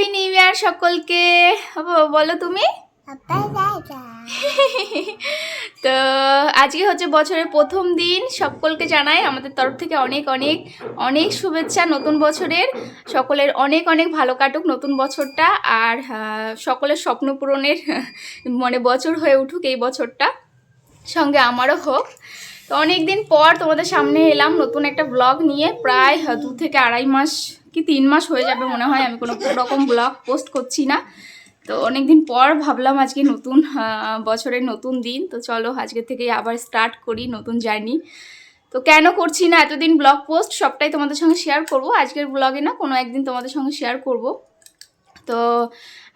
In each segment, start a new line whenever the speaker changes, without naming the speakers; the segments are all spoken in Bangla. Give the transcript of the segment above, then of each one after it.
হ্যাপি নিউ ইয়ার সকলকে। বলো তুমি? তো আজকে হচ্ছে বছরের প্রথম দিন। সকলকে জানাই আমাদের তরফ থেকে অনেক অনেক অনেক শুভেচ্ছা নতুন বছরের। সকলের অনেক অনেক ভালো কাটুক নতুন বছরটা। আর সকলের স্বপ্ন পূরণের মানে বছর হয়ে উঠুক এই বছরটা। সঙ্গে আমারও হোক। তো অনেক দিন পর তোমাদের সামনে এলাম নতুন একটা ব্লগ নিয়ে। প্রায় দু থেকে আড়াই মাস কি তিন মাস হয়ে যাবে মনে হয়, আমি কোনো রকম ব্লগ পোস্ট করছি না। তো অনেক দিন পর ভাবলাম আজকে নতুন বছরের নতুন দিন, তো চলো আজকে থেকে আবার স্টার্ট করি নতুন জার্নি তো কেন করছি না, এতদিন ব্লগ পোস্ট সবটাই তোমাদের সঙ্গে শেয়ার করব। আজকের ব্লগে না, কোনো একদিন তোমাদের সঙ্গে শেয়ার করব। তো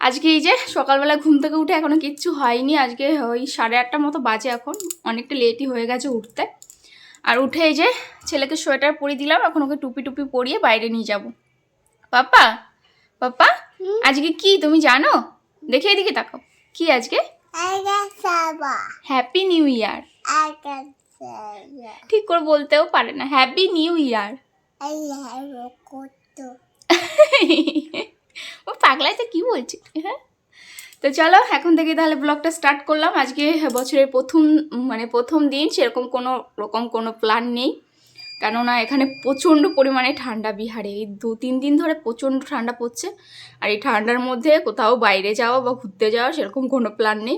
আজকে এই যে সকালবেলা ঘুম থেকে উঠে এখনও কিচ্ছু হয়নি, আজকে ওই সাড়ে আটটার মতো বাজে এখন, অনেকটা লেটই হয়ে গেছে উঠতে। আর উঠে এই যে ছেলেকে সোয়েটার পরিয়ে দিলাম, এখন ওকে টুপি টুপি পরিয়ে বাইরে নিয়ে যাব। পাপা পাপা আজকে কি তুমি জানো? দেখে এদিকে তাকাও। কি আজকে? হ্যাপি নিউ ইয়ার ঠিক করে বলতেও পারে না। হ্যাপি নিউ ইয়ার ও পাগলায় তো কি বলছে? হ্যাঁ? তো চলো এখন থেকে তাহলে ব্লগটা স্টার্ট করলাম। আজকে বছরের প্রথম মানে প্রথম দিন সেরকম কোনো রকম কোনো প্ল্যান নেই। কেননা এখানে প্রচণ্ড পরিমাণে ঠান্ডা বিহারে। এই দু, তিন দিন ধরে প্রচণ্ড ঠান্ডা পড়ছে। আর এই ঠান্ডার মধ্যে কোথাও বাইরে যাওয়া বা ঘুরতে যাওয়া সেরকম কোনো প্ল্যান নেই।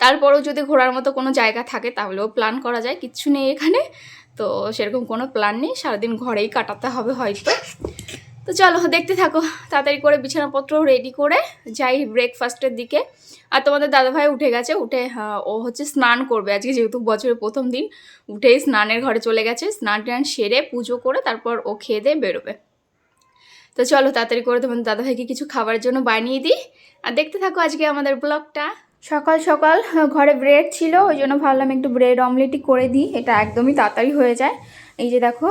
তারপরেও যদি ঘোরার মতো কোনো জায়গা থাকে, তাহলেও প্ল্যান করা যায়। কিচ্ছু নেই এখানে। তো সেরকম কোনো প্ল্যান নেই। সারাদিন ঘরেই কাটাতে হবে হয়তো। তো চলো দেখতে থাকো। তাড়াতাড়ি করে বিছানাপত্র রেডি করে যাই ব্রেকফাস্টের দিকে। আর তোমাদের দাদাভাই উঠে গেছে উঠে হ্যাঁ, ও হচ্ছে স্নান করবে আজকে যেহেতু বছরের প্রথম দিন। উঠেই স্নানের ঘরে চলে গেছে স্নান টান সেরে পুজো করে তারপর ও খেয়ে দিয়ে বেরোবে। তো চলো তাড়াতাড়ি করে তোমাদের দাদাভাইকে কিছু খাবারের জন্য বানিয়ে দিই। আর দেখতে থাকো আজকে আমাদের ব্লগটা। সকাল সকাল ঘরে ব্রেড ছিল ওই জন্য ভাবলাম একটু ব্রেড অমলেটই করে দিই এটা একদমই তাড়াতাড়ি হয়ে যায়। এই যে দেখো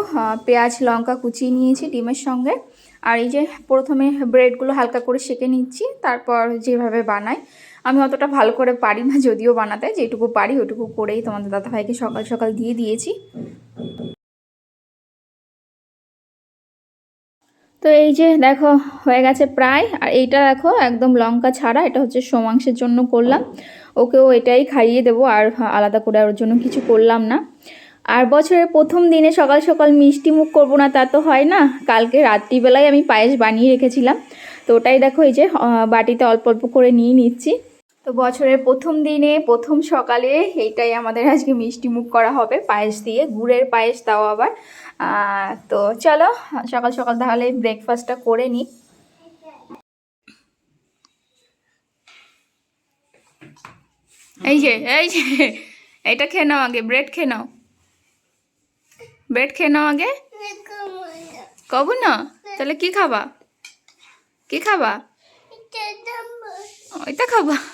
পেঁয়াজ লঙ্কা কুচিয়ে নিয়েছি ডিমের সঙ্গে। আর এই যে প্রথমে ব্রেডগুলো হালকা করে সেঁকে নিচ্ছি, তারপর যেভাবে বানাই। আমি অতটা ভালো করে পারি না, যদিও বানাতে, যেটুকু পারি ওটুকু করেই তোমাদের দাদাভাইকে সকাল সকাল দিয়ে দিয়েছি। তো এই যে দেখো, হয়ে গেছে প্রায়। আর এইটা দেখো, একদম লঙ্কা ছাড়া, এটা হচ্ছে সোমাংসের জন্য করলাম। ওকেও এটাই খাইয়ে দেবো, আর আলাদা করে ওর জন্য কিছু করলাম না। আর বছরের প্রথম দিনে সকাল সকাল মিষ্টি মুখ করব না তা তো হয় না। কালকে রাত্রিবেলায় আমি পায়েস বানিয়ে রেখেছিলাম। তো ওটাই দেখো এই যে বাটিতে অল্প অল্প করে নিয়ে নিচ্ছি। তো বছরের প্রথম দিনে, প্রথম সকালে এইটাই আমাদের আজকে মিষ্টি মুখ করা হবে, পায়েস দিয়ে। গুড়ের পায়েস তাও আবার। তো চলো, সকাল সকাল তাহলে ব্রেকফাস্টটা করে নিই। এই যে এই যে, এটা খেয়ে নাও আগে ব্রেড খেয়ে নাও। ব্রেড খেয়ে নাও আগে। কবু না? তাহলে কি খাবা? কি খাবা? ওইটা খাবা।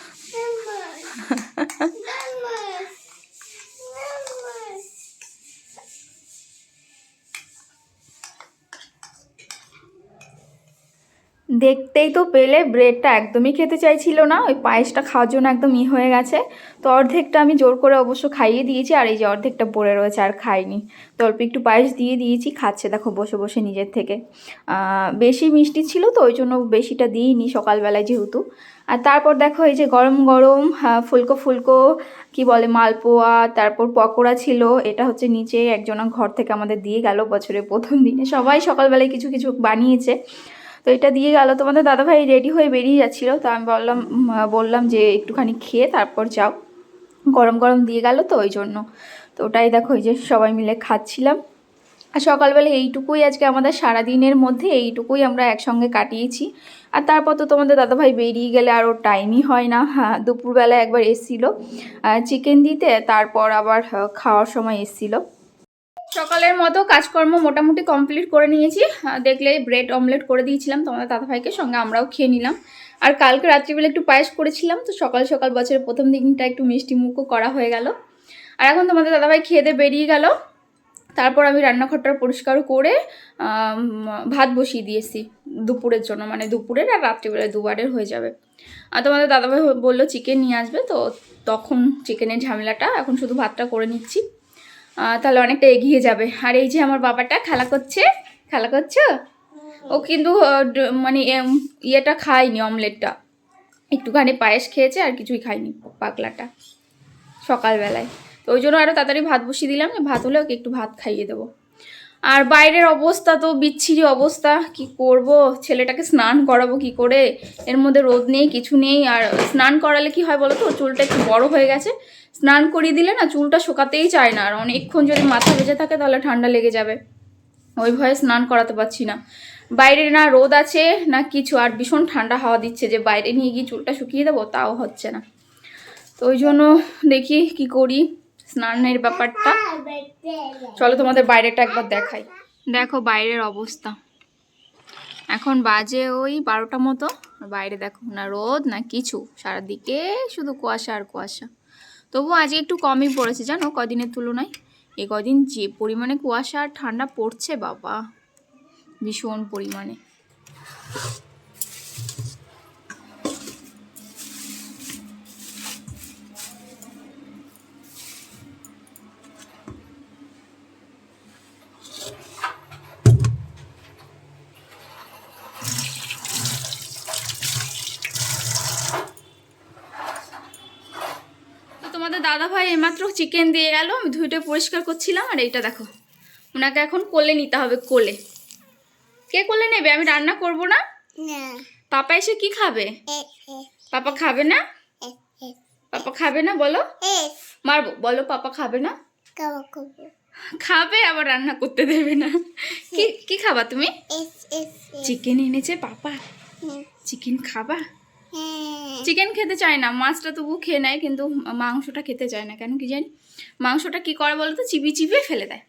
দেখতেই তো পেলে ব্রেডটা একদমই খেতে চাইছিল না ওই পায়েসটা খাওয়ার জন্য একদম ই হয়ে গেছে। তো অর্ধেকটা আমি জোর করে অবশ্য খাইয়ে দিয়েছি আর এই যে অর্ধেকটা পড়ে রয়েছে আর খাইনি। তো অল্প একটু পায়েস দিয়ে দিয়েছি খাচ্ছে দেখো বসে বসে নিজের থেকে। বেশি মিষ্টি ছিল তো ওই জন্য বেশিটা দিইনি সকালবেলায় যেহেতু। আর তারপর দেখো এই যে গরম গরম আহ, ফুলকো ফুলকো কি বলে মালপোয়া তারপর পকোড়া ছিল এটা হচ্ছে নিচে একজন ঘর থেকে আমাদের দিয়ে গেল বছরের প্রথম দিনে। সবাই সকালবেলায় কিছু কিছু বানিয়েছে। তো এটা দিয়ে গেল। তোমাদের দাদাভাই রেডি হয়ে বেরিয়ে যাচ্ছিল। তো আমি বললাম বললাম যে একটুখানি খেয়ে তারপর যাও। গরম গরম দিয়ে গেল তো ওই জন্য। তো ওটাই দেখো ওই যে সবাই মিলে খাচ্ছিলাম। আর সকালবেলা এইটুকুই আজকে আমাদের সারাদিনের মধ্যে, এইটুকুই আমরা একসঙ্গে কাটিয়েছি। আর তারপর তো তোমাদের দাদাভাই বেরিয়ে গেলে আর ওর টাইমই হয় না। হ্যাঁ দুপুরবেলা একবার এসেছিল। চিকেন দিতে, তারপর আবার খাওয়ার সময় এসেছিল। সকালের মতো কাজকর্ম মোটামুটি কমপ্লিট করে নিয়েছি। দেখলে ব্রেড অমলেট করে দিয়েছিলাম তোমাদের দাদাভাইকে, সঙ্গে আমরাও খেয়ে নিলাম। আর কালকে রাত্রিবেলা একটু পায়েস করেছিলাম, তো সকাল সকাল বছরের প্রথম দিনটা একটু মিষ্টি মুখও করা হয়ে গেল। আর এখন তোমাদের দাদাভাই খেয়ে দিয়ে বেরিয়ে গেল। তারপর আমি রান্নাঘরটা পরিষ্কার করে ভাত বসিয়ে দিয়েছি দুপুরের জন্য মানে দুপুরের আর রাত্রিবেলায় দুবারের হয়ে যাবে। আর তোমাদের দাদাভাই বলল চিকেন নিয়ে আসবে। তো তখন চিকেনের ঝামেলাটা, এখন শুধু ভাতটা করে নিচ্ছি। তাহলে অনেকটা এগিয়ে যাবে। আর এই যে আমার বাবাটা, খেলা করছে? খেলা করছ? ও কিন্তু মানে ইয়েটা খায়নি, অমলেটটা। একটুখানি পায়েস খেয়েছে, আর কিছুই খায়নি পাকলাটা সকালবেলায়। তো ওই জন্য আরও তাড়াতাড়ি ভাত বসিয়ে দিলাম, ভাত হলে ওকে একটু ভাত খাইয়ে দেবো। আর বাইরের অবস্থা তো বিচ্ছিরি অবস্থা, কি করব? ছেলেটাকে স্নান করাবো কি করে? এর মধ্যে রোদ নেই, কিছু নেই, আর স্নান করালে কি হয় বলো তো চুলটা একটু বড় হয়ে গেছে। স্নান করিয়ে দিলে না চুলটা শুকাতেই চায় না, আর অনেকক্ষণ যদি মাথা ভেজে থাকে তাহলে ঠান্ডা লেগে যাবে। ওই ভয়ে স্নান করাতে পারছি না। বাইরে না রোদ আছে, না কিছু, আর ভীষণ ঠান্ডা হাওয়া দিচ্ছে যে বাইরে নিয়ে গিয়ে চুলটা শুকিয়ে দেবো, তাও হচ্ছে না। তো ওই জন্য দেখি কি করি। স্নানের ব্যাপারটা। চলো তোমাদের বাইরেটা একবার দেখাই। দেখো বাইরের অবস্থা। এখন বাজে ওই বারোটা মতো। বাইরে দেখো না রোদ না কিছু। সারাদিকে শুধু কুয়াশা আর কুয়াশা। তবু আজকে একটু কমই পড়েছে জানো? কদিনের তুলনায়। এ কদিন যে পরিমাণে কুয়াশা আর ঠান্ডা পড়ছে বাবা। ভীষণ পরিমাণে। তো তোমাদের দাদা ভাই এইমাত্র চিকেন দিয়ে গেল আমি ধুইটা পরিষ্কার করছিলাম আর এইটা দেখো। ওনাকে এখন কোলে নিতে হবে কোলে। কে কোলে নেবে? আমি রান্না করব না? পাপা এসে কি খাবে? পাপা খাবে না? পাপা খাবে না? বলো। মারবো। বলো পাপা খাবে না? খাবে আবার রান্না করতে দেবে না। কি কি খাবা তুমি? চিকেন এনেছে পাপা। চিকেন খাবা? চিকেন খেতে চায় না মাছটা তবু খেয়ে নেয় কিন্তু মাংসটা খেতে চায় না। কেন কি জানি? মাংসটা কি করে বলো তো চিবিয়ে চিবিয়ে ফেলে দেয়।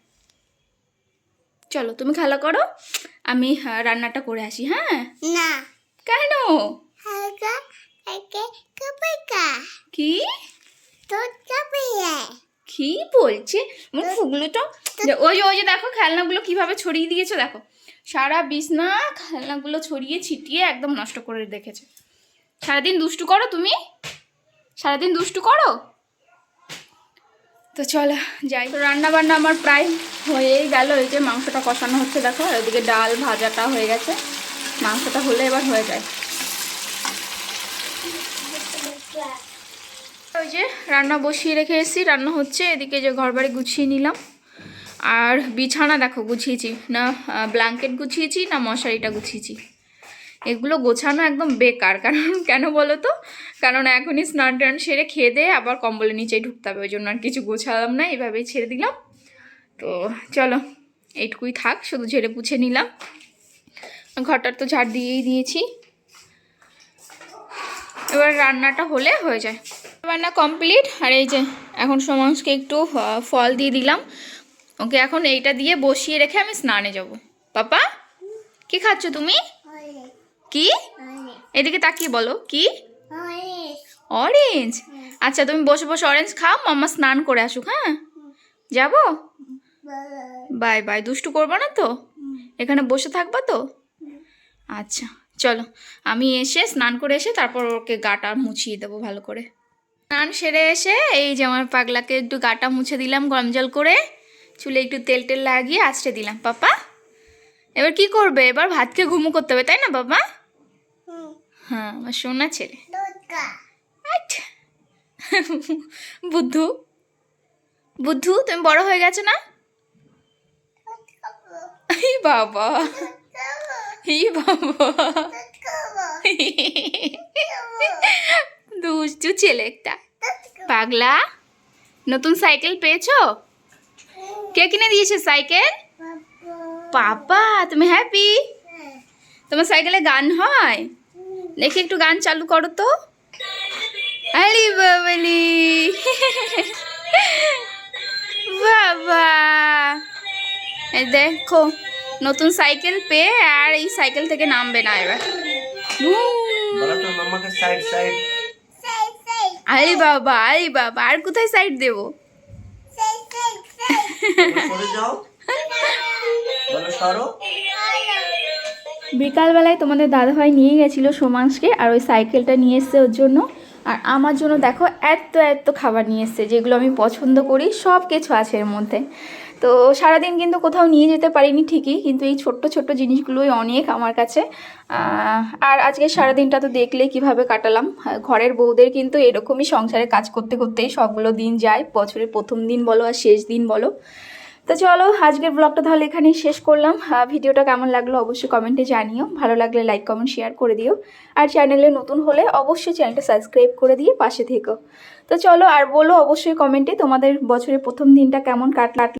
চলো তুমি খেলা করো আমি রান্নাটা করে আসি হ্যাঁ?
না।
কেন?
কা?
কি বলছে? ফুগলোটা ওই যে ওই যে দেখো খেলনাগুলো কীভাবে ছড়িয়ে দিয়েছ দেখো। সারা বিছনা খেলনাগুলো ছড়িয়ে ছিটিয়ে একদম নষ্ট করে দেখেছে সারাদিন দুষ্টু করো তুমি? সারাদিন দুষ্টু করো? তো চলো যাই। তো রান্না বান্না আমার প্রায় হয়েই গেল। এই যে মাংসটা কষানো হচ্ছে, দেখো, আর ওদিকে ডাল ভাজাটা হয়ে গেছে। মাংসটা হলে এবার হয়ে যায়। ওই যে রান্না বসিয়ে রেখে এসেছি, রান্না হচ্ছে। এদিকে যে ঘর বাড়ি গুছিয়ে নিলাম। আর বিছানা দেখো, গুছিয়েছি। না ব্ল্যাঙ্কেট গুছিয়েছি, না মশারিটা গুছিয়েছি। এগুলো গোছানো একদম বেকার। কারণ কেন বলো তো? কারণ এখনই স্নান টান সেরে খেয়ে দিয়ে আবার কম্বলের নিচেই ঢুকতে হবে। ওই জন্য আর কিছু গোছালাম না, এভাবেই ছেড়ে দিলাম। তো চলো, এইটুকুই থাক, শুধু ঝেড়ে পুছে নিলাম। ঘরটার তো ঝাড় দিয়েই দিয়েছি। এবার রান্নাটা হলে হয়ে যায়। রান্না কমপ্লিট, আর এই যে এখন সমাংসকে একটু ফল দিয়ে দিলাম। ওকে এখন এইটা দিয়ে বসিয়ে রেখে আমি স্নানে যাব। পাপা, কি খাচ্ছ তুমি? কি? এদিকে তাকিয়ে বলো কি? অরেঞ্জ আচ্ছা তুমি বসে বসে অরেঞ্জ খাও মাম্মা স্নান করে আসুক হ্যাঁ? যাব? বাই বাই দুষ্টু করব না তো? এখানে বসে থাকবা তো? আচ্ছা চলো। আমি এসে স্নান করে এসে তারপর ওকে গাটা মুছিয়ে দেবো ভালো করে। স্নান সেরে এসে এই যে আমার পাগলাকে একটু গাটা মুছে দিলাম গরম জল করে। চুলে একটু তেল টেল লাগিয়ে আছড়ে দিলাম পাপা। এবার কি করবে? এবার ভাতকে ঘুমো করতে হবে তাই না বাবা হ্যাঁ আমার সোনা ছেলে। বুদ্ধু? বুদ্ধু তুমি বড় হয়ে গেছো না? এই বাবা। এই বাবা। দুষ্টু ছেলে একটা। পাগলা? নতুন সাইকেল পেয়েছ? কে কিনে দিয়েছে সাইকেল? পাপা তুমি হ্যাপি তোমার সাইকেলে গান হয়? দেখি একটু গান চালু করো তো। আরে বাবলি। বাবা। দেখো নতুন সাইকেল পেয়ে আর এই সাইকেল থেকে নামবে না এবার। আরে বাবা আরে বাবা আর কোথায় সাইড দেবো?
সরে যাও। বলো সরো।
বিকালবেলায় তোমাদের দাদাভাই নিয়ে গেছিল সোমাংসকে আর ওই সাইকেলটা নিয়ে এসছে ওর জন্য। আর আমার জন্য দেখো এত এত খাবার নিয়ে এসছে যেগুলো আমি পছন্দ করি, সব কিছু আছে এর মধ্যে। তো সারাদিন কিন্তু কোথাও নিয়ে যেতে পারিনি ঠিকই, কিন্তু এই ছোট্ট ছোট্ট জিনিসগুলোই অনেক আমার কাছে। আর আজকে সারাদিনটা তো দেখলে কীভাবে কাটালাম। ঘরের বউদের কিন্তু এরকমই সংসারে কাজ করতে, করতেই সবগুলো দিন যায়। বছরের প্রথম দিন বলো আর শেষ দিন বলো। তো চলো, আজকের ব্লগটা তাহলে এখানেই শেষ করলাম। ভিডিওটা কেমন লাগল অবশ্যই কমেন্টে জানিও। ভালো লাগলে লাইক কমেন্ট শেয়ার করে দিও। আর চ্যানেলে নতুন হলে অবশ্যই চ্যানেলটা সাবস্ক্রাইব করে দিয়ে পাশে থেকো। তো চলো, আর বলো অবশ্যই কমেন্টে তোমাদের বছরের প্রথম দিনটা কেমন কাটলো?